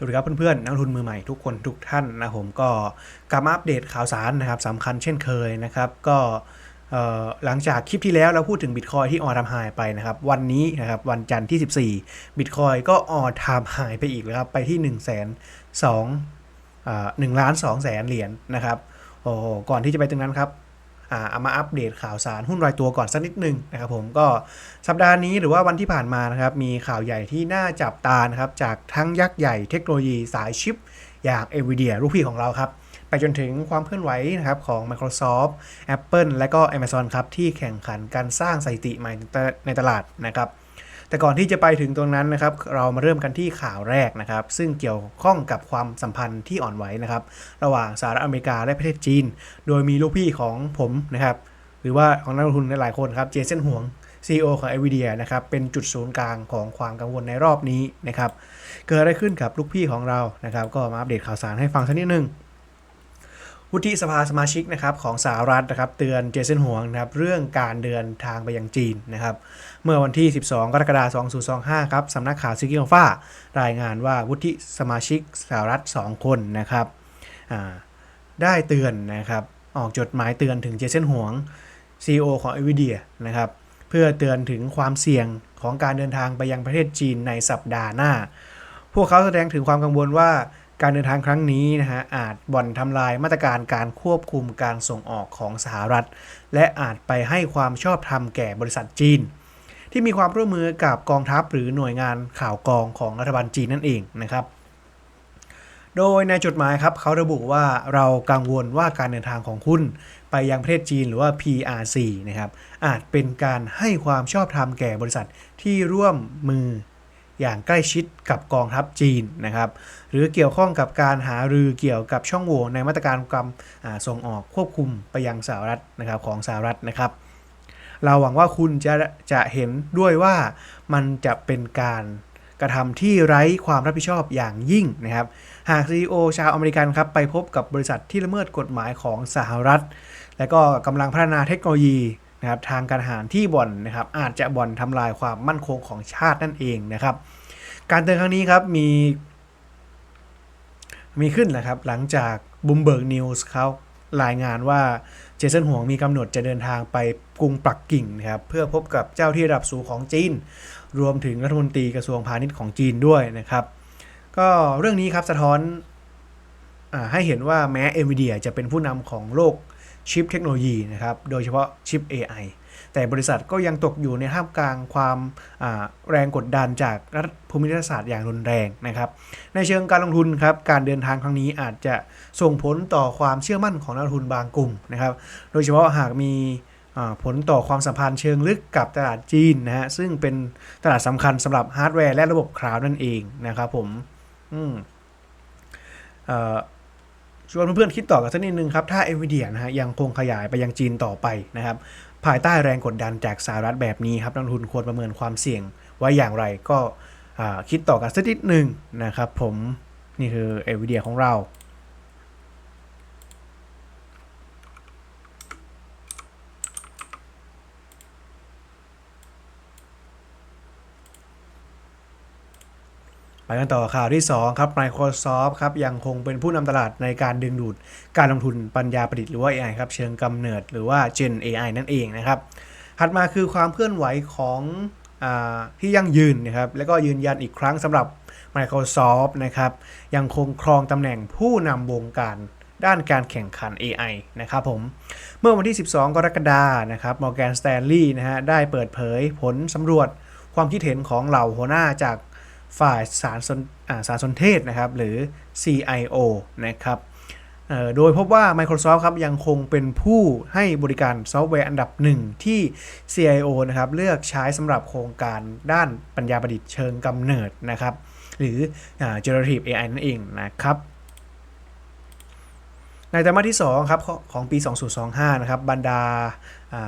สวัสดีครับเพื่อนๆนักทุนมือใหม่ทุกคนทุกท่านนะผมก็กลับมาอัปเดตข่าวสารนะครับสำคัญเช่นเคยนะครับ ก็หลังจากคลิปที่แล้วเราพูดถึงบิตคอยที่ออทำไฮไปนะครับ วันนี้นะครับวันจันทร์ที่ 14บิตคอยก็ออทำไฮไปอีกแล้วครับ ไปที่1 2 0 0 0 0หนึ่งล้านสองแสนเหรียญนะครับโอ้โหก่อนที่จะไปตรงนั้นครับ เอามาอัปเดตข่าวสารหุ้นรายตัวก่อนสักนิดนึงนะครับผมก็สัปดาห์นี้หรือว่าวันที่ผ่านมานะครับมีข่าวใหญ่ที่น่าจับตานะครับจากทั้งยักษ์ใหญ่เทคโนโลยีสายชิป อย่าง NVIDIA ลูกพี่ของเราครับไปจนถึงความเคลื่อนไหวนะครับของ Microsoft Apple และก็ Amazon ครับที่แข่งขันการสร้างสถิติใหม่ในตลาดนะครับ แต่ก่อนที่จะไปถึงตรงนั้นนะครับ เรามาเริ่มกันที่ข่าวแรกนะครับ ซึ่งเกี่ยวข้องกับความสัมพันธ์ที่อ่อนไหวนะครับ ระหว่างสหรัฐอเมริกาและประเทศจีน โดยมีลูกพี่ของผมนะครับ หรือว่าของนักลงทุนหลายคนครับ เจสันหวง CEO ของ NVIDIA นะครับ เป็นจุดศูนย์กลางของความกังวลในรอบนี้นะครับ เกิดอะไรขึ้นกับลูกพี่ของเรานะครับ ก็มาอัปเดตข่าวสารให้ฟังสักนิดนึง วุฒิสภาสมาชิกนะครับของสหรัฐนะครับเตือนเจสันหวงนะครับเรื่องการเดินทางไปยังจีนนะครับเมื่อวันที่ 12 กรกฎาคม 2025 ครับสำนักข่าวซิกิโนฟารายงานว่าวุฒิสมาชิกสหรัฐ 2 คนนะครับได้เตือนนะครับออกจดหมายเตือนถึงเจสันหวง CEO ของ NVIDIA นะครับเพื่อเตือนถึงความเสี่ยงของการเดินทางไปยังประเทศจีนในสัปดาห์หน้า พวกเขาแสดงถึงความกังวลว่า การเดินทางครั้งนี้นะฮะอาจบ่อนทำลายมาตรการการควบคุมการส่งออกของสหรัฐ และอาจไปให้ความชอบธรรมแก่บริษัทจีน ที่มีความร่วมมือกับกองทัพหรือหน่วยงานข่าวกองของรัฐบาลจีนนั่นเองนะครับ โดยในจดหมายครับเขาระบุว่าเรากังวลว่าการเดินทางของคุณไปยังประเทศจีนหรือว่า PRC นะครับอาจเป็นการให้ความชอบธรรมแก่บริษัทที่ร่วมมือ อย่างใกล้ชิดกับกองทัพจีนนะครับหรือเกี่ยวข้องกับการหารือเกี่ยวกับช่องโหว่ในมาตรการกำส่งออกควบคุมไปยังสหรัฐนะครับของสหรัฐนะครับเราหวังว่าคุณจะจะเห็นด้วยว่ามันจะเป็นการกระทำที่ไร้ความรับผิดชอบอย่างยิ่งนะครับ หาก CEO ชาวอเมริกันครับไปพบกับบริษัทที่ละเมิดกฎหมายของสหรัฐ และก็กำลังพัฒนาเทคโนโลยีนะครับทางการหารที่บ่อนนะครับอาจจะบ่อนทำลายความมั่นคงของชาตินั่นเองนะครับ การเตือนครั้งนี้ครับมี มีขึ้นนะครับ หลังจากบูมเบิร์กนิวส์เขารายงานว่าเจสันหวงมีกำหนดจะเดินทางไปกรุงปักกิ่งนะครับเพื่อพบกับเจ้าที่ระดับสูงของจีน รวมถึงรัฐมนตรีกระทรวงพาณิชย์ของจีนด้วยนะครับ ก็เรื่องนี้ครับสะท้อนอให้เห็นว่าแม้ NVIDIA จะเป็นผู้นำของโลกชิปเทคโนโลยีนะครับ โดยเฉพาะชิป AI แต่บริษัทก็ยังตกอยู่ในท่ามกลางความแรงกดดันจากรัฐภูมิรัฐศาสตร์อย่างรุนแรงนะครับ ในเชิงการลงทุนครับการเดินทางครั้งนี้อาจจะส่งผลต่อความเชื่อมั่นของนักลงทุนบางกลุ่มนะครับ โดยเฉพาะหากมีผลต่อความสัมพันธ์เชิงลึกกับตลาดจีนนะฮะซึ่งเป็นตลาดสำคัญสำหรับฮาร์ดแวร์และระบบคลาวด์นั่นเองนะครับผมอืมเอ่อชวนเพื่อนๆคิดต่อกันสักนิดนึงครับ ถ้า NVIDIA นะฮะยังคงขยายไปยังจีนต่อไปนะครับ ภายใต้แรงกดดันจากสหรัฐแบบนี้ครับนักลงทุนควรประเมินความเสี่ยงไว้อย่างไรก็คิดต่อกันสักนิดหนึ่งนะครับผมนี่คือเอวิเดียของเรา ไปกันต่อข่าวที่ 2 ครับ Microsoft ครับยังคงเป็นผู้นำตลาดในการดึงดูดการลงทุนปัญญาประดิษฐ์หรือว่า AI ครับเชิงกำเนิดหรือว่า Gen AI นั่นเองนะครับถัดมาคือความเคลื่อนไหวของอที่ยั่งยืนนะครับแล้วก็ยืนยันอีกครั้งสำหรับ Microsoft นะครับยังคงครองตำแหน่งผู้นำวงการด้านการแข่งขัน AI นะครับผม เมื่อวันที่ 12 กรกฎาคมนะครับ Morgan Stanley นะฮะได้เปิดเผยผลสำรวจความคิดเห็นของเหล่าหัวหน้าจาก ฝ่ายสารสนาสารสนเทศนะครับหรือ CIO นะครับโดยพบว่า Microsoft ครับยังคงเป็นผู้ให้บริการซอฟต์แวร์อันดับหนึ่งที่ CIO นะครับเลือกใช้สำหรับโครงการด้านปัญญาประดิษฐ์เชิงกำเนิดนะครับหรือ generative AI นั่นเองนะครับ ในไตรมาสที่2ครับของปี 2025 นะครับบรรดา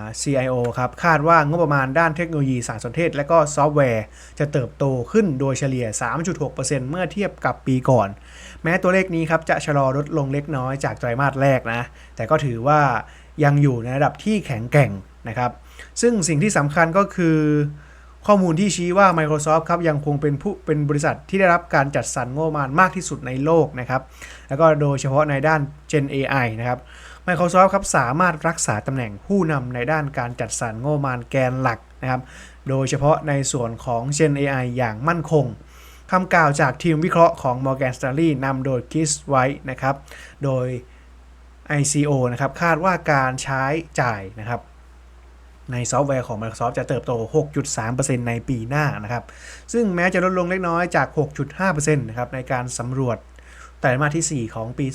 า CIO ครับคาดว่างบประมาณด้านเทคโนโลยีสารสนเทศ และก็ซอฟต์แวร์ จะเติบโตขึ้นโดยเฉลี่ย 3.6%เมื่อเทียบกับปีก่อน แม้ตัวเลขนี้ครับจะชะลอลดลงเล็กน้อยจากไตรมาสแรกนะ แต่ก็ถือว่ายังอยู่ในระดับที่แข็งแกร่งนะครับ ซึ่งสิ่งที่สำคัญก็คือ ข้อมูลที่ชี้ว่า Microsoft ครับยังคงเป็นผู้เป็นบริษัทที่ได้รับการจัดสรรงบประมาณมากที่สุดในโลกนะครับแล้วก็โดยเฉพาะในด้าน Gen AI นะครับ Microsoft ครับสามารถรักษาตำแหน่งผู้นำในด้านการจัดสรรงบประมาณแกนหลักนะครับโดยเฉพาะในส่วนของ Gen AI อย่างมั่นคงคำกล่าวจากทีมวิเคราะห์ของ Morgan Stanley นำโดย Chris White นะครับโดย ICO นะครับคาดว่าการใช้จ่ายนะครับ ในซอฟต์แวร์ของ Microsoft จะเติบโต 6.3%ในปีหน้านะครับ ซึ่งแม้จะลดลงเล็กน้อยจาก 6.5%นะครับในการสำรวจไตรมาสที่ 4 ของปี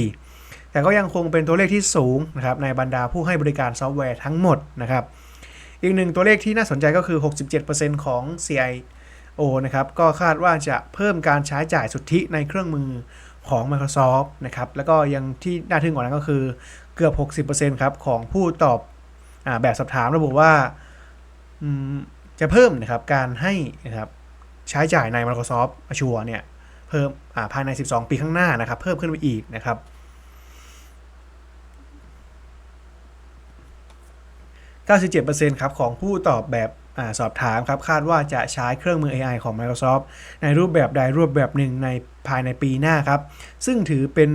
2024 แต่ก็ยังคงเป็นตัวเลขที่สูงนะครับในบรรดาผู้ให้บริการซอฟต์แวร์ทั้งหมดนะครับ อีกหนึ่งตัวเลขที่น่าสนใจก็คือ 67%ของ CIO นะครับก็คาดว่าจะเพิ่มการใช้จ่ายสุทธิในเครื่องมือของ Microsoft นะครับ แล้วก็ยังที่น่าทึ่งกว่านั้นก็คือเกือบ 60%ครับของผู้ตอบ แบบสอบถามระบุว่าจะเพิ่มนะครับการให้นะครับใช้จ่ายใน Microsoft Azure เนี่ยเพิ่มภายใน 12 ปีข้างหน้านะครับ เพิ่มขึ้นไปอีกนะครับ97%ครับของผู้ตอบแบบอสอบถามครับคาดว่าจะใช้เครื่องมือ AI ของ Microsoft ในรูปแบบใดรูปแบบหนึ่งในภายในปีหน้าครับ ซึ่งถือเป็น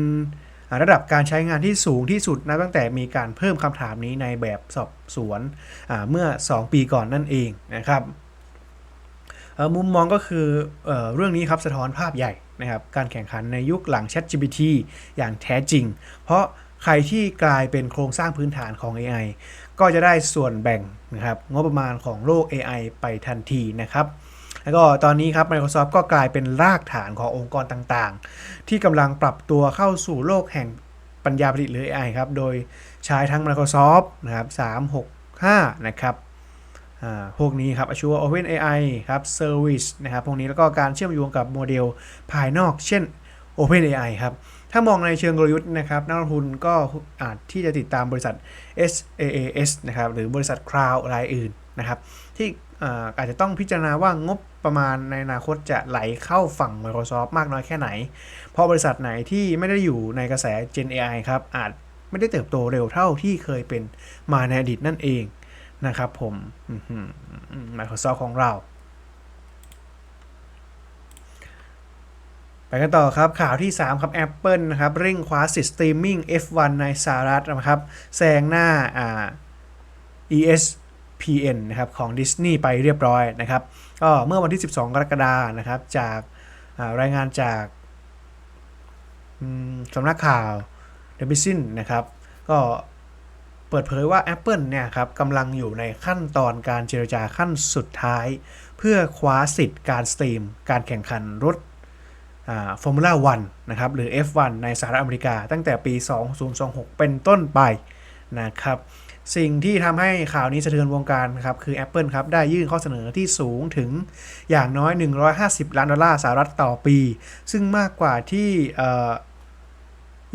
ระดับการใช้งานที่สูงที่สุดนะตั้งแต่มีการเพิ่มคำถามนี้ในแบบสอบสวนเมื่อ 2 ปีก่อนนั่นเองนะครับมุมมองก็คือเอเรื่องนี้ครับสะท้อนภาพใหญ่นะครับการแข่งขันในยุคหลัง ChatGPT อย่างแท้จริง เพราะใครที่กลายเป็นโครงสร้างพื้นฐานของ AI ก็จะได้ส่วนแบ่งนะครับงบประมาณของโลก AI ไปทันทีนะครับ แล้วก็ตอนนี้ครับ Microsoft ก็กลายเป็นรากฐานขององค์กรต่างๆ ที่กำลังปรับตัวเข้าสู่โลกแห่งปัญญาประดิษฐ์หรือ AI ครับ โดยใช้ทั้ง Microsoft นะครับ 365 นะครับพวกนี้ครับ Azure Open AI ครับ Service นะครับพวกนี้แล้วก็การเชื่อมโยงกับโมเดลภายนอก เช่น Open AI ครับ ถ้ามองในเชิงกลยุทธ์นะครับนักลงทุนก็อาจที่จะติดตามบริษัท SaaS นะครับหรือบริษัทคลาวด์รายอื่นนะครับที่ อาจจะต้องพิจารณาว่างบประมาณในอนาคตจะไหลเข้าฝั่ง Microsoft มากน้อยแค่ไหน เพราะบริษัทไหนที่ไม่ได้อยู่ในกระแส Gen AI ครับอาจไม่ได้เติบโตเร็วเท่าที่เคยเป็นมาในอดีตนั่นเองนะครับผม Microsoft ของเรา ไปกันต่อครับข่าวที่ 3 ครับ Apple นะครับเร่งคว้าสิทธิ์สตรีมมิ่ง F1 ในสหรัฐนะครับแซงหน้าอ่ PN นะครับของ Disney ไปเรียบร้อยนะครับก็เมื่อวันที่ 12 กรกฎานะครับจากรายงานจากสำนักข่าว The b u s i n นะครับก็เปิดเผยว่า Apple เนี่ยครับกำลังอยู่ในขั้นตอนการเจรจาขั้นสุดท้าย เพื่อคว้าสิทธิ์การสตรีม การแข่งขันรถฟอร์มูล่าวันนะครับหรือ F1 ในสหรัฐอเมริกาตั้งแต่ปี 2026 เป็นต้นไปนะครับ สิ่งที่ทำให้ข่าวนี้สะเทือนวงการครับคือ Apple ครับได้ยื่นข้อเสนอที่สูงถึงอย่างน้อย 150 ล้านดอลลาร์สหรัฐต่อปี ซึ่งมากกว่าที่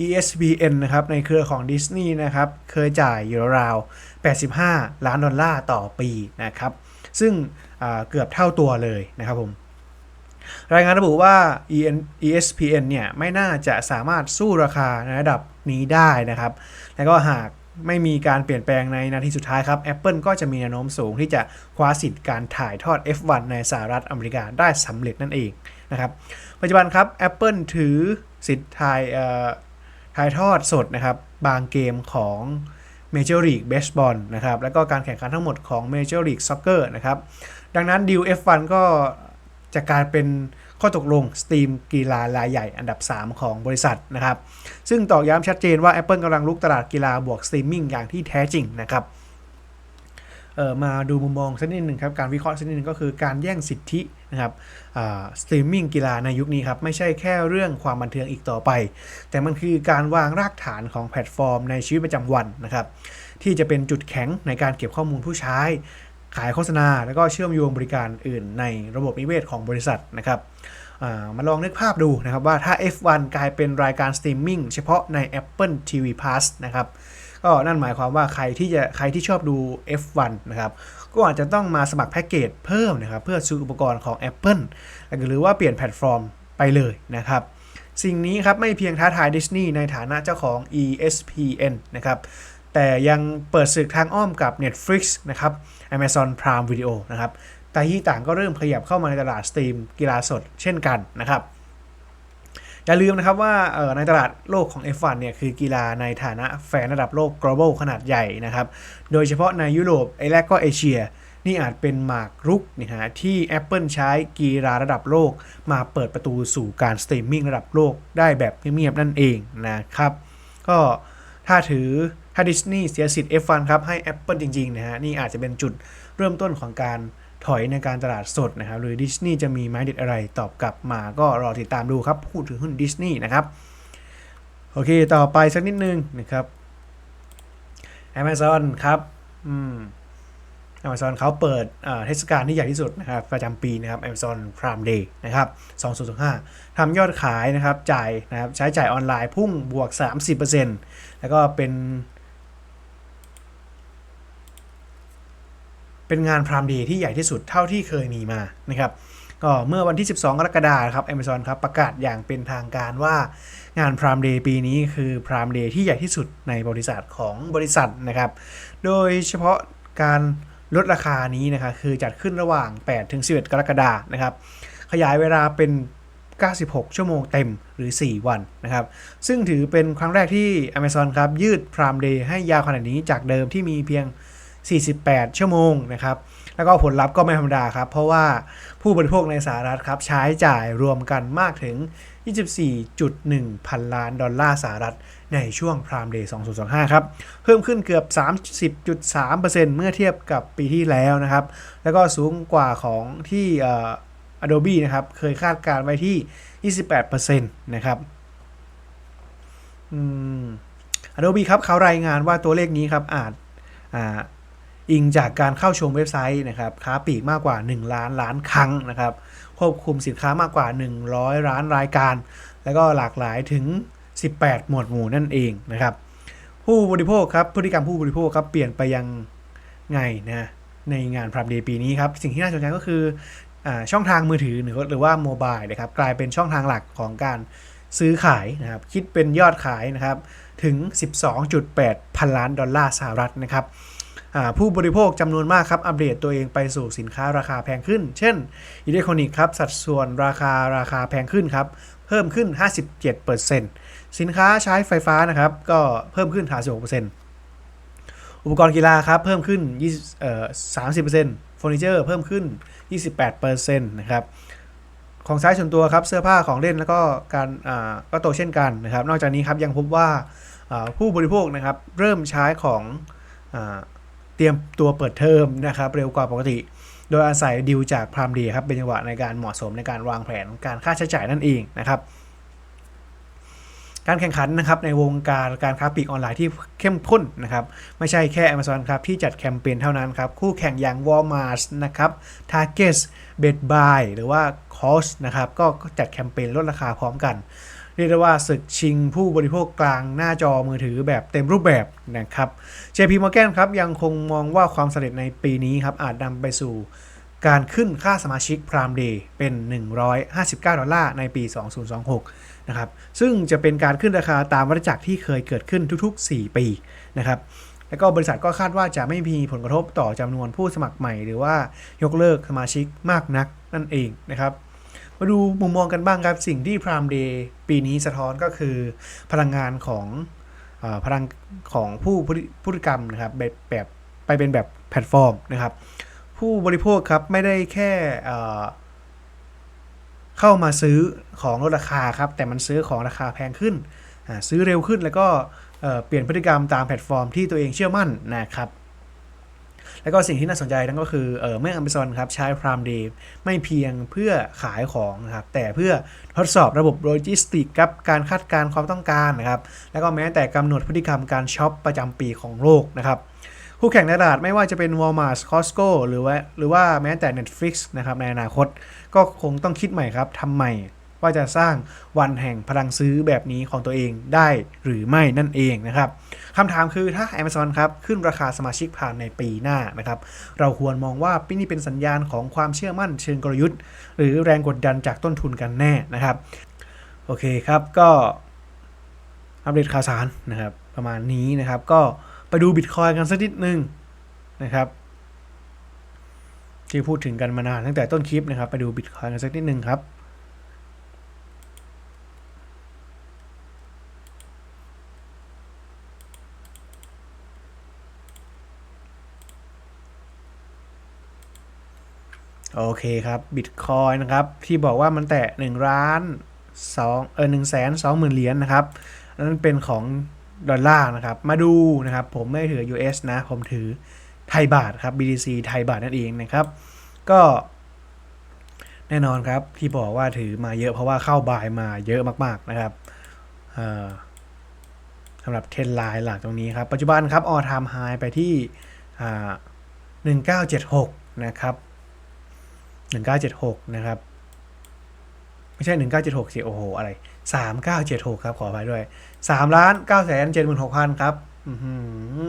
ESPN นะครับในเครือของ Disney นะครับเคยจ่ายอยู่ราว 85 ล้านดอลลาร์ต่อปีนะครับซึ่งเกือบเท่าตัวเลยนะครับผมรายงานระบุว่า ESPN เนี่ยไม่น่าจะสามารถสู้ราคาในระดับนี้ได้นะครับ แล้วก็หาก ไม่มีการเปลี่ยนแปลงในนาทีสุดท้ายครับ Apple ก็จะมีแนวโน้มสูงที่จะคว้าสิทธิ์การถ่ายทอด F1 ในสหรัฐอเมริกาได้สำเร็จนั่นเองนะครับปัจจุบันครับ Apple ถือสิทธิ์ถ่ายถ่ายทอดสดนะครับ บางเกมของ Major League Baseball นะครับ แล้วก็การแข่งขันทั้งหมดของ Major League Soccer นะครับ ดังนั้นดีล F1 ก็จะกลายเป็น ข้อตกลงสตรีมกีฬารายใหญ่อันดับ 3 ของบริษัทนะครับ ซึ่งตอกย้ำชัดเจนว่า Apple กำลังลุกตลาดกีฬาบวกสตรีมมิ่งอย่างที่แท้จริงนะครับเออมาดูมุมมองสักนิดหนึ่งครับ การวิเคราะห์สักนิดหนึ่งก็คือการแย่งสิทธินะครับสตรีมมิ่งกีฬาในยุคนี้ครับ ไม่ใช่แค่เรื่องความบันเทิงอีกต่อไป แต่มันคือการวางรากฐานของแพลตฟอร์มในชีวิตประจำวันนะครับ ที่จะเป็นจุดแข็งในการเก็บข้อมูลผู้ใช้ ขายโฆษณา แล้วก็เชื่อมโยงบริการอื่นในระบบนิเวศของบริษัทนะครับ มาลองนึกภาพดูนะครับว่าถ้า F1 กลายเป็นรายการสตรีมมิ่งเฉพาะใน Apple TV Plus นะครับก็นั่นหมายความว่าใครที่จะใครที่ชอบดู F1 นะครับก็อาจจะต้องมาสมัครแพ็กเกจเพิ่มนะครับเพื่อซื้ออุปกรณ์ของ Apple หรือว่าเปลี่ยนแพลตฟอร์มไปเลยนะครับสิ่งนี้ครับไม่เพียงท้าทายดิสนีย์ในฐานะเจ้าของ ESPN นะครับแต่ยังเปิดศึกทางอ้อมกับ Netflix นะครับ Amazon Prime Video นะครับ แต่ที่ต่างก็เริ่มขยับเข้ามาในตลาดสตรีมกีฬาสดเช่นกันนะครับ อย่าลืมนะครับว่าในตลาดโลกของ F1 เนี่ยคือกีฬาในฐานะแฟนระดับโลก global ขนาดใหญ่นะครับ โดยเฉพาะในยุโรปไอและก็เอเชียนี่อาจเป็นหมากรุกนะฮะที่ Apple ใช้กีฬาระดับโลก มาเปิดประตูสู่การสตรีมมิ่งระดับโลกได้แบบเงียบๆนั่นเองนะครับ ก็ถ้าถือถ้าดิสนีย์เสียสิทธิ์ F1 ครับให้ Apple จริงๆนะฮะนี่อาจจะเป็นจุดเริ่มต้นของการ ถอยในการตลาดสดนะครับ หรือดิสนีย์จะมีไม้เด็ดอะไรตอบกลับมาก็รอติดตามดูครับพูดถึงหุ้นดิสนีย์นะครับ โอเค ต่อไปสักนิดนึงนะครับ Amazon ครับอืม Amazon เขาเปิดเทศกาลที่ใหญ่ที่สุดนะครับประจำปีนะครับ Amazon Prime Day นะครับ2025ทำยอดขายนะครับจ่ายนะครับใช้จ่ายออนไลน์พุ่งบวก 30%แล้วก็เป็น เป็นงาน Prime Day ที่ใหญ่ที่สุดเท่าที่เคยมีมานะครับก็เมื่อวันที่ 12 กรกฎาคมครับ Amazon ครับประกาศอย่างเป็นทางการว่างาน Prime Day ปีนี้คือ Prime Day ที่ใหญ่ที่สุดในบริษัทของบริษัทนะครับ โดยเฉพาะการลดราคานี้นะครับคือจัดขึ้นระหว่าง 8 ถึง 11 กรกฎาคมนะครับ ขยายเวลาเป็น 96 ชั่วโมงเต็มหรือ 4 วันนะครับ ซึ่งถือเป็นครั้งแรกที่ Amazon ครับยืด Prime Day ให้ยาวขนาดนี้จากเดิมที่มีเพียง 48 ชั่วโมงนะครับ แล้วก็ผลลัพธ์ก็ไม่ธรรมดาครับ เพราะว่าผู้บริโภคในสหรัฐครับใช้จ่ายรวมกันมากถึง 24.1 พันล้านดอลลาร์สหรัฐในช่วง Prime Day 2025 ครับ เพิ่มขึ้นเกือบ 30.3%เมื่อเทียบกับปีที่แล้วนะครับ แล้วก็สูงกว่าของที่เอ่อ Adobe นะครับ เคยคาดการณ์ไว้ที่ 28%นะครับอืม Adobe ครับเขารายงานว่าตัวเลขนี้ครับอาจ อิงจากการเข้าชมเว็บไซต์นะครับค้าปลีกมากกว่า 1 ล้านล้านครั้งนะครับ ควบคุมสินค้ามากกว่า 100 ล้านรายการ แล้วก็หลากหลายถึง 18 หมวดหมู่นั่นเองนะครับ ผู้บริโภคครับพฤติกรรมผู้บริโภคครับเปลี่ยนไปยังไงนะในงานพร m เดย์ปีนี้ครับ สิ่งที่น่าสนใจก็คืออช่องทางมือถือหรือหรือว่าโมบายนะครับกลายเป็นช่องทางหลักของการซื้อขายนะครับ คิดเป็นยอดขายนะครับ ถึง 12.8 พันล้านดอลลาร์สหรัฐนะครับ ผู้บริโภคจำนวนมากครับอัปเดตตัวเองไปสู่สินค้าราคาแพงขึ้น เช่นอิเล็กทรอนิกส์ครับสัดส่วนราคาราคาแพงขึ้นครับเพิ่มขึ้น 57%สินค้าใช้ไฟฟ้านะครับก็เพิ่มขึ้น 56%อุปกรณ์กีฬาครับเพิ่มขึ้น20เอ่อ30%เฟอร์นิเจอร์เพิ่มขึ้น 28%นะครับของใช้ส่วนตัวครับเสื้อผ้าของเล่นแล้วก็การอ่าก็โตเช่นกันนะครับ นอกจากนี้ครับยังพบว่าอ่าผู้บริโภคนะครับเริ่มใช้ของอ่า เตรียมตัวเปิดเทอมนะครับเร็วกว่าปกติ โดยอาศัยดิวจากพรามดีครับเป็นจังหวะในการเหมาะสมในการวางแผนการค่าใช้จ่ายนั่นเองนะครับการแข่งขันนะครับในวงการการค้าปลีกออนไลน์ที่เข้มข้นนะครับไม่ใช่แค่ Amazon ครับที่จัดแคมเปญเท่านั้นครับ คู่แข่งอย่าง Walmart นะครับ Target Best Buy หรือว่า Cost นะครับก็จัดแคมเปญลดราคาพร้อมกัน เรียกได้ว่าศึกชิงผู้บริโภคกลางหน้าจอมือถือแบบเต็มรูปแบบนะครับ JP Morgan ครับยังคงมองว่าความสำเร็จในปีนี้ครับอาจนำไปสู่การขึ้นค่าสมาชิก Prime Day เป็น 159 ดอลลาร์ในปี 2026 นะครับ ซึ่งจะเป็นการขึ้นราคาตามวัฏจักรที่เคยเกิดขึ้นทุกๆ 4 ปีนะครับ แล้วก็บริษัทก็คาดว่าจะไม่มีผลกระทบต่อจำนวนผู้สมัครใหม่ หรือว่ายกเลิกสมาชิกมากนักนั่นเองนะครับ มาดูมุมมองกันบ้างครับสิ่งที่ Prime Day ปีนี้สะท้อนก็คือพลังงานของอพลังของผู้พฤติกรรมนะครับแบบแบบไปเป็นแบบแพลตฟอร์มนะครับ ผู้บริโภคครับไม่ได้แค่เข้ามาซื้อของลดราคาครับ แต่มันซื้อของราคาแพงขึ้น ซื้อเร็วขึ้นแล้วก็เปลี่ยนพฤติกรรมตามแพลตฟอร์มที่ตัวเองเชื่อมั่นนะครับ แล้วก็สิ่งที่น่าสนใจนั่นก็คือเออเมื่อ Amazon ครับใช้ Prime Day ไม่เพียงเพื่อขายของนะครับแต่เพื่อทดสอบระบบโลจิสติกครับการคาดการณ์ความต้องการนะครับแล้วก็แม้แต่กำหนดพฤติกรรมการช็อปประจำปีของโลกนะครับคู่แข่งในตลาดไม่ว่าจะเป็น Walmart Costco หรือว่าหรือว่าแม้แต่ Netflix นะครับในอนาคต ก็คงต้องคิดใหม่ครับทำไม ว่าจะสร้างวันแห่งพลังซื้อแบบนี้ของตัวเองได้หรือไม่นั่นเองนะครับคำถามคือถ้า Amazon ครับขึ้นราคาสมาชิกผ่านในปีหน้านะครับเราควรมองว่าปีนี้เป็นสัญญาณของความเชื่อมั่นเชิงกลยุทธ์ หรือแรงกดดันจากต้นทุนกันแน่นะครับโอเคครับก็อัปเดตข่าวสารนะครับประมาณนี้นะครับ ก็ไปดูบิตคอยกันสักนิดนึงนะครับที่พูดถึงกันมานานตั้งแต่ต้นคลิปนะครับ ไปดูบิตคอยกันสักนิดนึงครับ โอเคครับบิตคอยนะครับ ที่บอกว่ามันแตะ1ล้าน2เออ1แสน2หมื่นเหรียญนะครับนั้นเป็นของดอลลาร์นะครับ มาดูนะครับ ผมไม่ถือ US นะ ผมถือไทยบาทครับ BTC ไทยบาทนั่นเองนะครับ ก็แน่นอนครับที่บอกว่าถือมาเยอะเพราะว่าเข้าบายมาเยอะมากๆนะครับสำหรับเทนไลน์หลักตรงนี้ครับ ปัจจุบันครับออทามไฮไปที่อ่า1976 นะครับ 1976 นะครับ ไม่ใช่ 1976สิโอ้โห อะไร 3976 ครับ ขออภัยด้วย3ล้าน9แสน76,000 ครับอื้อหื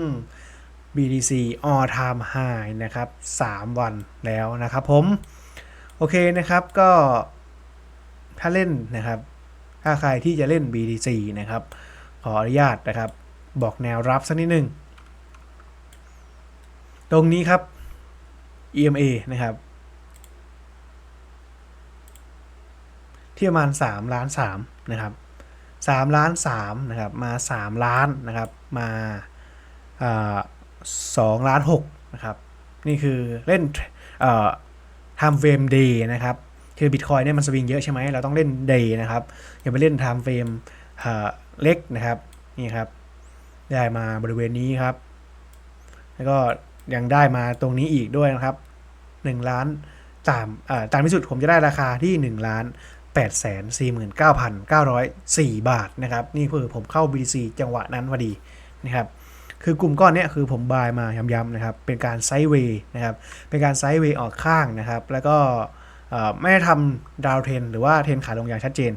อ BTC all time high นะครับ 3 วันแล้วนะครับผม โอเคนะครับก็ถ้าเล่นนะครับ ถ้าใครที่จะเล่น BTC นะครับ ขออนุญาตนะครับ บอกแนวรับสักนิดหนึ่ง ตรงนี้ครับ EMA นะครับ ที่ประมาณ3ล้าน3นะครับ3ล้าน3นะครับมา 3 ล้านนะครับมาอ่า2ล้าน6นะครับนี่คือเล่นเอ่อ time frame day นะครับคือ Bitcoin เนี่ยมันสวิงเยอะใช่ไหมเราต้องเล่น day นะครับอย่าไปเล่น time frame เอ่อเล็กนะครับนี่ครับได้มาบริเวณนี้ครับ แล้วก็ยังได้มาตรงนี้อีกด้วยนะครับ1ล้านตามอ่อตามที่สุดผมจะได้ราคาที่ 1 ล้าน 8 4 9 9 0 4 บาทนะครับ นี่คือผมเข้า BTC จังหวะนั้นพอดีนะครับคือกลุ่มก้อนนี้คือผมบายมาย้ำๆนะครับ เป็นการไซด์เวย์นะครับ เป็นการไซด์เวย์ออกข้างนะครับ แล้วก็ไม่ได้ทำดาวเทรนหรือว่าเทรนขาลงอย่างชัดเจน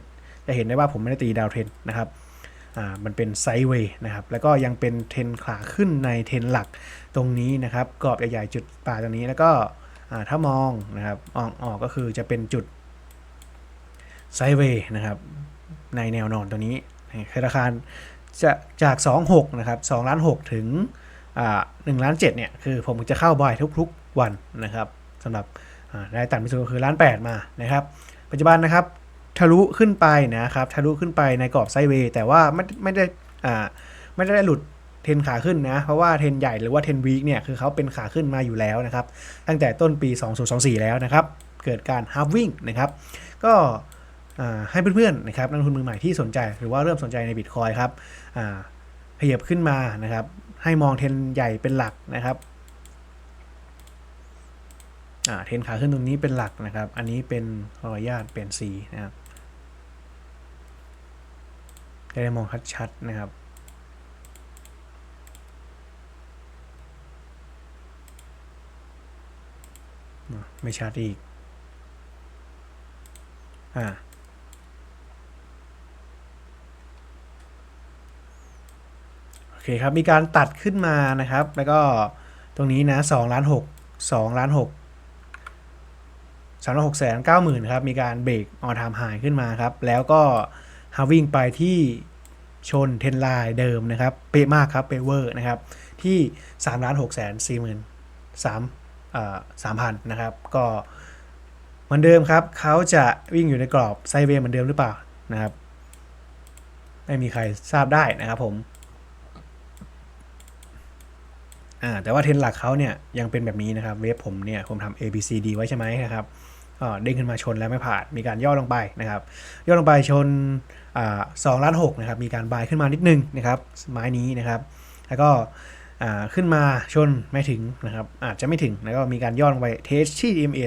จะเห็นได้ว่าผมไม่ได้ตีดาวเทรนนะครับมันเป็นไซด์เวย์นะครับ แล้วก็ยังเป็นเทรนขาขึ้นในเทรนหลักตรงนี้นะครับ กรอบใหญ่ๆจุดปลาตรงนี้แล้วก็ถ้ามองนะครับออกออกก็คือจะเป็นจุด ไซเวย์นะครับ ในแนวนอนตัวนี้ธนาคาจะจาก 26 นะครับ2ล้าน6ถึงอ่า1ล้าน7เนี่ยคือผมจะเข้าบ่อยทุกๆวันนะครับสำหรับอ่าได้ต่ำที่สุดก็คือล้าน8มานะครับ ปัจจุบันนะครับทะลุขึ้นไปนะครับทะลุขึ้นไปในกรอบไซเวย์แต่ว่าไม่ไม่ได้อ่าไม่ได้หลุดเทนขาขึ้นนะ เพราะว่าเทนใหญ่หรือว่าเทนวีคเนี่ยคือเขาเป็นขาขึ้นมาอยู่แล้วนะครับ ตั้งแต่ต้นปี 2024 แล้วนะครับ เกิดการฮาร์วิ่งนะครับ ก็ ให้เพื่อนๆนะครับนักลงทุนมือใหม่ที่สนใจ หรือว่าเริ่มสนใจในบิตคอยครับขยับขึ้นมานะครับ ให้มองเทรนใหญ่เป็นหลักนะครับเทรนขาขึ้นตรงนี้เป็นหลักนะครับ อันนี้เป็นขออนุญาตเปลี่ยนสีนะครับจะได้มองชัดๆนะครับไม่ชัดอีก อ่า โอเคครับมีการตัดขึ้นมานะครับ แล้วก็ตรงนี้นะ2ล้าน6 2ล้าน6 3ล้าน6แสน9หมื่นครับ มีการเบรกออทามหายขึ้นมาครับ แล้วก็ฮาวิ่งไปที่ชนเทนไลน์เดิมนะครับ เป๊ะมากครับ เป๊ะเวอร์นะครับ ที่3ล้าน6แสน4หมื่น3เอ่อ3,000นะครับ ก็เหมือนเดิมครับ เขาจะวิ่งอยู่ในกรอบไซเวย์เหมือนเดิมหรือเปล่านะครับ ไม่มีใครทราบได้นะครับผม อ่าแต่ว่าเทรนด์หลักเขาเนี่ยยังเป็นแบบนี้นะครับเวฟผมเนี่ยผมทำ A B C D ไว้ใช่ไหมนะครับก็เด้งขึ้นมาชนแล้วไม่ผ่านมีการย่อลงไปนะครับย่อลงไปชนอ่าสองล้านหกนะครับมีการบายขึ้นมานิดนึงนะครับไม้นี้นะครับแล้วก็อ่าขึ้นมาชนไม่ถึงนะครับอาจจะไม่ถึงแล้วก็มีการย่อลงไปเทสที่ EMA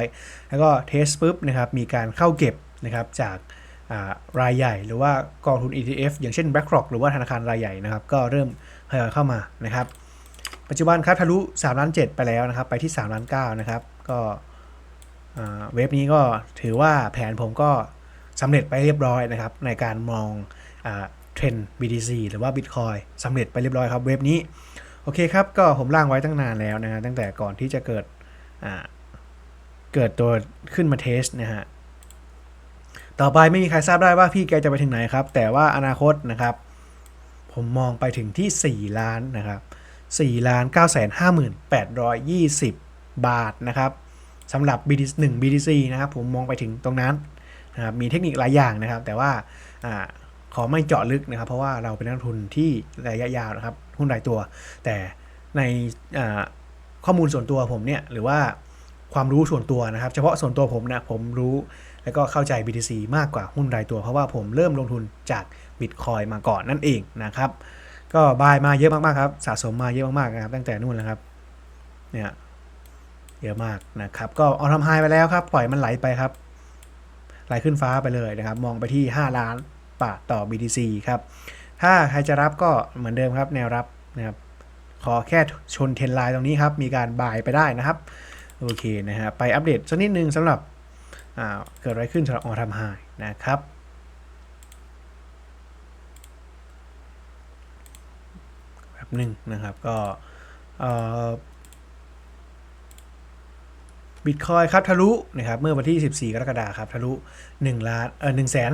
200 แล้วก็เทสปุ๊บนะครับมีการเข้าเก็บนะครับจากอ่ารายใหญ่หรือว่ากองทุน ETF อย่างเช่น BlackRock หรือว่าธนาคารรายใหญ่นะครับก็เริ่มทยอยเข้ามานะครับ ปัจจุบันครับทะลุ3ล้าน7ไปแล้วนะครับ ไปที่ 3 ล้าน9นะครับ ก็เว็บนี้ก็ถือว่าแผนผมก็สำเร็จไปเรียบร้อยนะครับ ในการมองเทรนด์ BTC หรือว่า Bitcoin สำเร็จไปเรียบร้อยครับเว็บนี้ โอเคครับ ก็ผมร่างไว้ตั้งนานแล้วนะฮะตั้งแต่ก่อนที่จะเกิดเกิดตัวขึ้นมาเทสนะฮะต่อไปไม่มีใครทราบได้ว่าพี่แกจะไปถึงไหนครับ แต่ว่าอนาคตนะครับ ผมมองไปถึงที่ 4 ล้านนะครับ 4ล้าน9 5 8 2 0 บาทนะครับสำหรับ BTC 1 BTC นะครับผมมองไปถึงตรงนั้นนะครับมีเทคนิคหลายอย่างนะครับ แต่ว่าอขอไม่เจาะลึกนะครับ เพราะว่าเราเป็นนักทุนที่ระยะยาวนะครับหุ้นรายตัว แต่ในข้อมูลส่วนตัวผมเนี่ยหรือว่าความรู้ส่วนตัวนะครับ เฉพาะส่วนตัวผมนะผมรู้แล้วก็เข้าใจ BTC มากกว่าหุ้นรายตัว เพราะว่าผมเริ่มลงทุนจาก Bitcoin มาก่อนนั่นเองนะครับ ก็บายมาเยอะมากๆครับสะสมมาเยอะมากๆนะครับตั้งแต่นู่นแล้วครับเนี่ยเยอะมากนะครับ ก็เอาทำไฮไปแล้วครับ ปล่อยมันไหลไปครับไหลขึ้นฟ้าไปเลยนะครับ มองไปที่ 5 ล้านบาทต่อ BTC ครับ ถ้าใครจะรับก็เหมือนเดิมครับ แนวรับนะครับ ขอแค่ชนเทนไลน์ตรงนี้ครับ มีการบายไปได้นะครับ โอเคนะฮะไปอัปเดตสักนิดนึงสำหรับเกิดอะไรขึ้นสำหรับออทำไฮนะครับ แบบ หนึ่งนะครับ ก็บิตคอยครับทะลุนะครับเมื่อวันที่ 14 กรกฎาคมครับทะลุ1ล้านเออ1แสน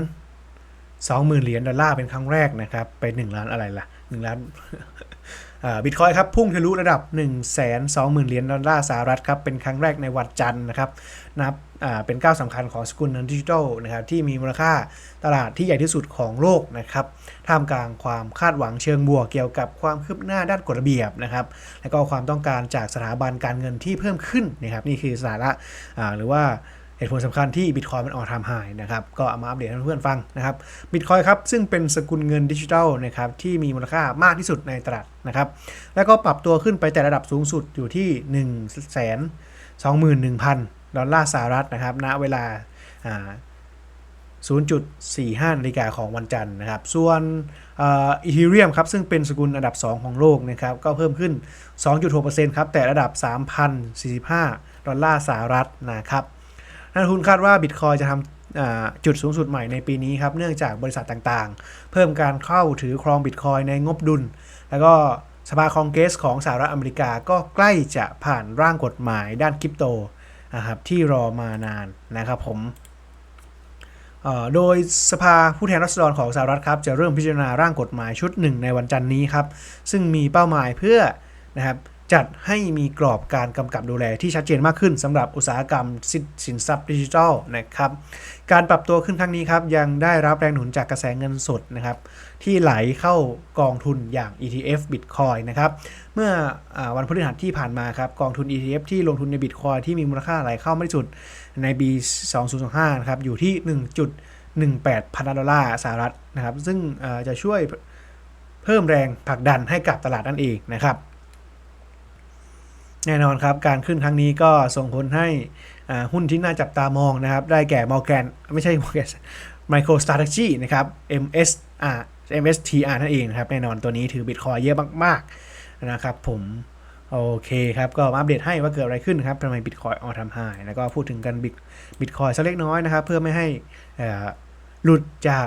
20,000เหรียญดอลลาร์เป็นครั้งแรกนะครับไป1ล้านอะไรล่ะ1ล้าน บิตคอยครับพุ่งทะลุระดับ 1 2 0 0 0 0เหรียญดอลลาร์สหรัฐครับเป็นครั้งแรกในวันจันทร์นะครับนับเป็นก้าวสำคัญของสกุลเงินดิจิทัลนะครับที่มีมูลค่าตลาดที่ใหญ่ที่สุดของโลกนะครับท่ามกลางความคาดหวังเชิงบวกเกี่ยวกับความคืบหน้าด้านกฎระเบียบนะครับและก็ความต้องการจากสถาบันการเงินที่เพิ่มขึ้นนะครับนี่คือสาระหรือว่า เหตุผลสำคัญที่บิตคอยมันออกทำหายนะครับ ก็เอามาอัปเดตให้เพื่อนฟังนะครับบิตคอยครับ ซึ่งเป็นสกุลเงินดิจิทัลนะครับที่มีมูลค่ามากที่สุดในตลาดนะครับ แล้วก็ปรับตัวขึ้นไปแต่ระดับสูงสุดอยู่ที่1 2 1 0 0 0ดอลลาร์สหรัฐนะครับ ณ เวลาอ่า0.45นาฬิกาของวันจันทร์นะครับ ส่วนอีเทเรียมครับ ซึ่งเป็นสกุลอันดับ 2 ของโลกนะครับ ก็เพิ่มขึ้น 2.6%ครับ แต่ระดับ 3,045 ดอลลาร์สหรัฐนะครับ นักทุนคาดว่าบิตคอยจะทำจุดสูงสุดใหม่ในปีนี้ครับ เนื่องจากบริษัทต่างๆ เพิ่มการเข้าถือครองบิตคอยในงบดุล แล้วก็สภาคองเกรสของสหรัฐอเมริกาก็ใกล้จะผ่านร่างกฎหมายด้านคริปโตนะครับที่รอมานานนะครับผมโดยสภาผู้แทนราษฎรของสหรัฐครับจะเริ่มพิจารณาร่างกฎหมายชุดหนึ่งในวันจันทร์นี้ครับ ซึ่งมีเป้าหมายเพื่อนะครับ จัดให้มีกรอบการกำกับดูแลที่ชัดเจนมากขึ้นสำหรับอุตสาหกรรมสินสินทรัพย์ดิจิทัลนะครับ การปรับตัวขึ้นครั้งนี้ครับยังได้รับแรงหนุนจากกระแสเงินสดนะครับที่ไหลเข้ากองทุนอย่าง ETF Bitcoin นะครับ เมื่ออวันพฤหัสที่ผ่านมาครับกองทุน ETF ที่ลงทุนใน Bitcoin ที่มีมูลค่าไหลเข้ามากที่สุดในปี 2025 นะครับอยู่ที่ 1.18 พันล้านดอลลาร์สหรัฐนะครับซึ่งจะช่วยเพิ่มแรงผลักดันให้กับตลาดนั่นเองนะครับ แน่นอนครับ การขึ้นครั้งนี้ก็ส่งผลให้อ่าหุ้นที่น่าจับตามองนะครับ ได้แก่ Morgan ไม่ใช่ Morgan Micro Strategy นะครับ MSR MSTR นั่นเองนะครับ แน่นอนตัวนี้ถือ Bitcoin เยอะมากๆนะครับผมโอเคครับ ก็มาอัปเดตให้ว่าเกิดอะไรขึ้นครับทำไม Bitcoin ออทำไฮแล้วก็พูดถึงกัน Bitcoin สักเล็กน้อยนะครับ เพื่อไม่ให้อ่อหลุดจาก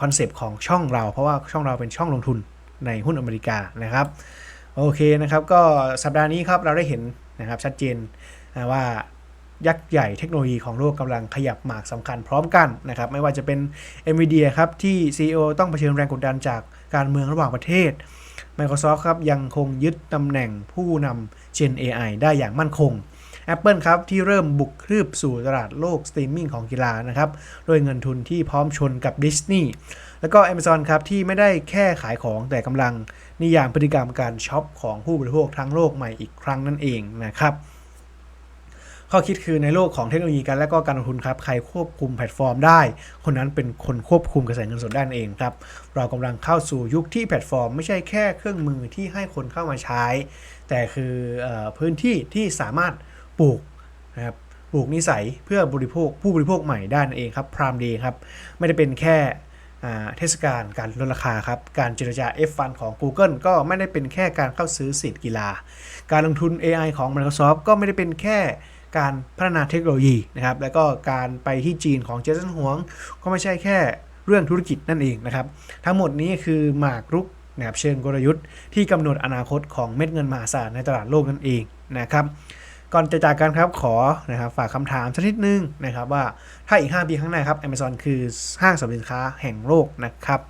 คอนเซปต์ของช่องเรา เพราะว่าช่องเราเป็นช่องลงทุนในหุ้นอเมริกานะครับ โอเคนะครับก็สัปดาห์นี้ครับเราได้เห็นนะครับชัดเจนว่ายักษ์ใหญ่เทคโนโลยีของโลกกำลังขยับหมากสำคัญพร้อมกันนะครับไม่ว่าจะเป็น NVIDIA ครับที่ CEO ต้องเผชิญแรงกดดันจากการเมืองระหว่างประเทศ Microsoft ครับยังคงยึดตำแหน่งผู้นำ Gen AI ได้อย่างมั่นคง Apple ครับที่เริ่มบุกคืบสู่ตลาดโลกสตรีมมิ่งของกีฬานะครับด้วยเงินทุนที่พร้อมชนกับ Disney แล้วก็ Amazon ครับที่ไม่ได้แค่ขายของแต่กำลัง นิยามพฤติกรรมการช็อปของผู้บริโภคทั้งโลกใหม่อีกครั้งนั่นเองนะครับ ข้อคิดคือในโลกของเทคโนโลยีกันและก็การลงทุนครับ ใครควบคุมแพลตฟอร์มได้ คนนั้นเป็นคนควบคุมกระแสเงินสดได้นั่นเองครับ เรากำลังเข้าสู่ยุคที่แพลตฟอร์ม ไม่ใช่แค่เครื่องมือที่ให้คนเข้ามาใช้ แต่คืออพื้นที่ที่สามารถปลูกนะครับปลูกนิสัยเพื่อบริโภคผู้บริโภคใหม่ได้นั่นเองครับพรามดย์ครับไม่ได้เป็นแค่ เทศกาลการลดราคาครับ การเจรจา F1 ของ Google ก็ไม่ได้เป็นแค่การเข้าซื้อสิทธิ์กีฬา การลงทุน AI ของ Microsoft ก็ไม่ได้เป็นแค่การพัฒนาเทคโนโลยีนะครับ แล้วก็การไปที่จีนของเจสันหวง ก็ไม่ใช่แค่เรื่องธุรกิจนั่นเองนะครับ ทั้งหมดนี้คือหมากรุกนะครับเชิงกลยุทธ์ที่กำหนดอนาคตของเม็ดเงินมหาศาลในตลาดโลกนั่นเองนะครับ ก่อนจะจากกันครับขอนะครับฝากคำถามสักนิดนึงนะครับว่าถ้าอีก 5 ปีข้างหน้าครับ Amazon คือห้างสรรพสินค้าแห่งโลกนะครับ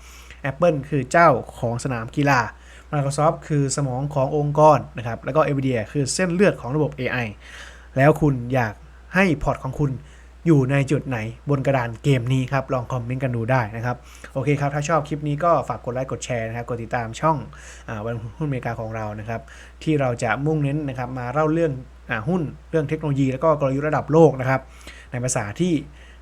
Apple คือเจ้าของสนามกีฬา Microsoft คือสมองขององค์กรนะครับแล้วก็ NVIDIA คือเส้นเลือดของระบบ AI แล้วคุณอยากให้พอร์ตของคุณ อยู่ในจุดไหนบนกระดานเกมนี้ครับ ลองคอมเมนต์กันดูได้นะครับ โอเคครับ ถ้าชอบคลิปนี้ก็ฝากกดไลค์กดแชร์นะครับ กดติดตามช่องอาวันหุ้นอเมริกาของเรานะครับ ที่เราจะมุ่งเน้นนะครับมาเล่าเรื่องอาหุ้นเรื่องเทคโนโลยี แล้วก็กลยุทธ์ระดับโลกนะครับในภาษาที่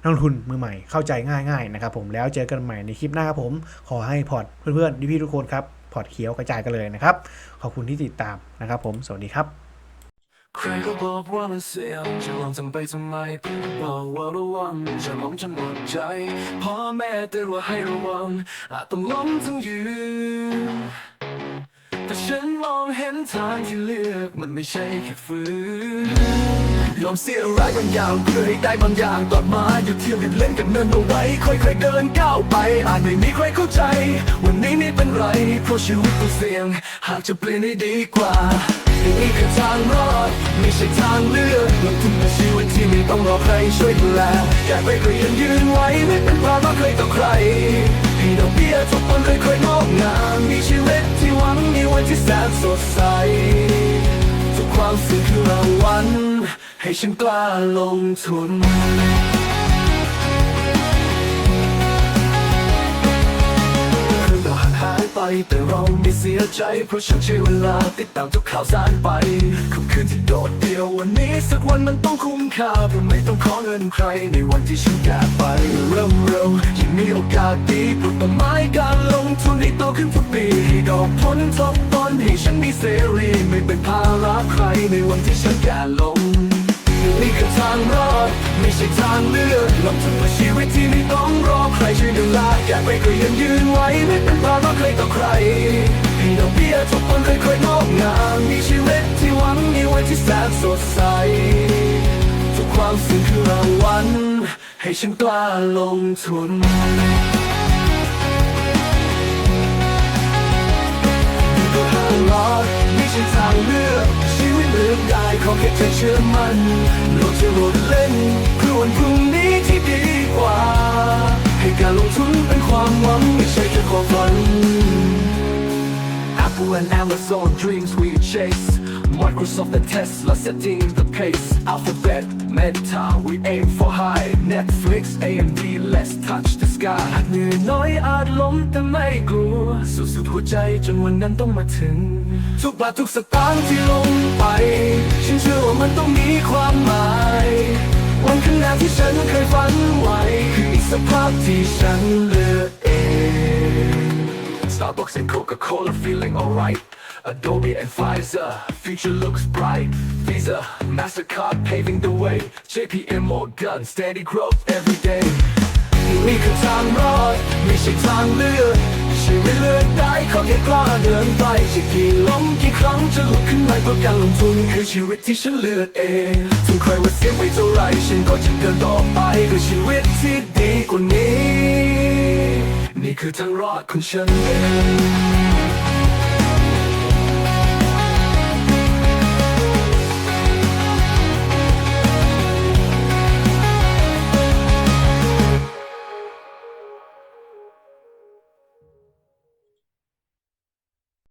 นักลงทุนมือใหม่เข้าใจง่ายๆนะครับผมแล้วเจอกันใหม่ในคลิปหน้าครับผม ขอให้พอร์ตเพื่อนๆพี่ๆทุกคนครับพอร์ตเขียวกระจายกันเลยนะครับ ขอบคุณที่ติดตามนะครับผม สวัสดีครับ ใครก็บอกว่ามันเสี่ยงจะลองทำไปทำไมบอกว่าระวังจะล้มจนหมดใจพ่อแม่เตือนว่าให้ระวังอาจต้องล้มทั้งยืนแต่ฉันมองเห็นทางที่เลือกมันไม่ใช่แค่ฝืนยอมเสียอะไรบางอย่างเพื่อให้ได้บางอย่างต่อมาอยู่เที่ยวเล่นกันเนินเอาไว้ค่อยๆเดินก้าวไป อาจไม่มีใครเข้าใจ วันนี้ไม่เป็นไรเพราะชีวิตต้องเสี่ยง หากจะเปลี่ยนให้ดีกว่า นี่คือทางรอดไม่ใช่ทางเลือกลงทุนในชีวิตที่ไม่ต้องรอใครช่วยดูแลอยากไปก็ยังยืนไว้ไม่เป็นภาระใครต่อใครให้ดอกเบี้ยทุกวันค่อยๆงอกงามมีชีวิตที่หวังมีวันที่แสนสดใสทุกความสุขคือรางวัลให้ฉันกล้าลงทุน แต่เราไม่เสียใจ เพราะฉันใช้เวลาติดตามทุกข่าวสารไปค่ำคืนที่โดดเดี่ยววันนี้ สักวันมันต้องคุ้มค่าเพราะไม่ต้องขอเงินใคร ในวันที่ฉันอยากไปเริ่มเร็วยิ่งมีโอกาสดีปลูกต้นไม้การลงทุนให้โตขึ้นทุกปีให้ดอกผลทบต้นให้ฉันมีเสรีไม่เป็นภาระใคร ในวันที่ฉันแก่ลงนี่คือทางรอดไม่ใช่ทางเลือกลองทุนมาชีวิตที่ไม่ต้องรอใครช่วยดูแลอยากไปก็ยังยืนไว้ไม่เป็นภาร ทุกวันค่อยๆงอกงามมีชีวิตที่หวังมีวันที่แสนสดใส ทุกความสุขคือรางวัลให้ฉันกล้าลงทุนก็หางรอดม่ใช่ทางเลือกชีวิตเลือกได้ขอแค่เธอเชื่อมันโลกจะโรดเล่นเพื่อวันพรุ่งนี้ที่ดีกว่า ให้การลงทุนเป็นความหวังไม่ใช่แค่ความฝัน Apple and Amazon dreams we chase Microsoft and Tesla setting the pace Alphabet, Meta we aim for high Netflix, AMD let's touch the sky อาจเหนื่อยน้อยอาจล้มแต่ไม่กลัว สู้สุดหัวใจจนวันนั้นต้องมาถึง ทุกบาททุกสตางค์ที่ลงไป ฉันเชื่อว่ามันต้องมีความหมาย วันข้างหน้าที่ฉันเคยฝันไว้ คืออีกสภาพที่ฉันเลือกเอง Starbucks and Coca-Cola feeling alright. Adobe and Pfizer, future looks bright. Visa, MasterCard paving the way. JPM Morgan, steady growth every day. นี่คือทางรอดไม่ใช่ทางเลือกชีวิตเลือกได้ขอแค่กล้าเดินไปจะกี่ล้มกี่ครั้งจะลุกขึ้นมาเพื่อการลงทุนคือชีวิตที่ฉันเลือกเองถึงใครว่าเสียไปเท่าไรฉันก็จะเดินต่อไปด้วยชีวิตที่ดีกว่านี้ นี่คือทางรอดของฉันเอง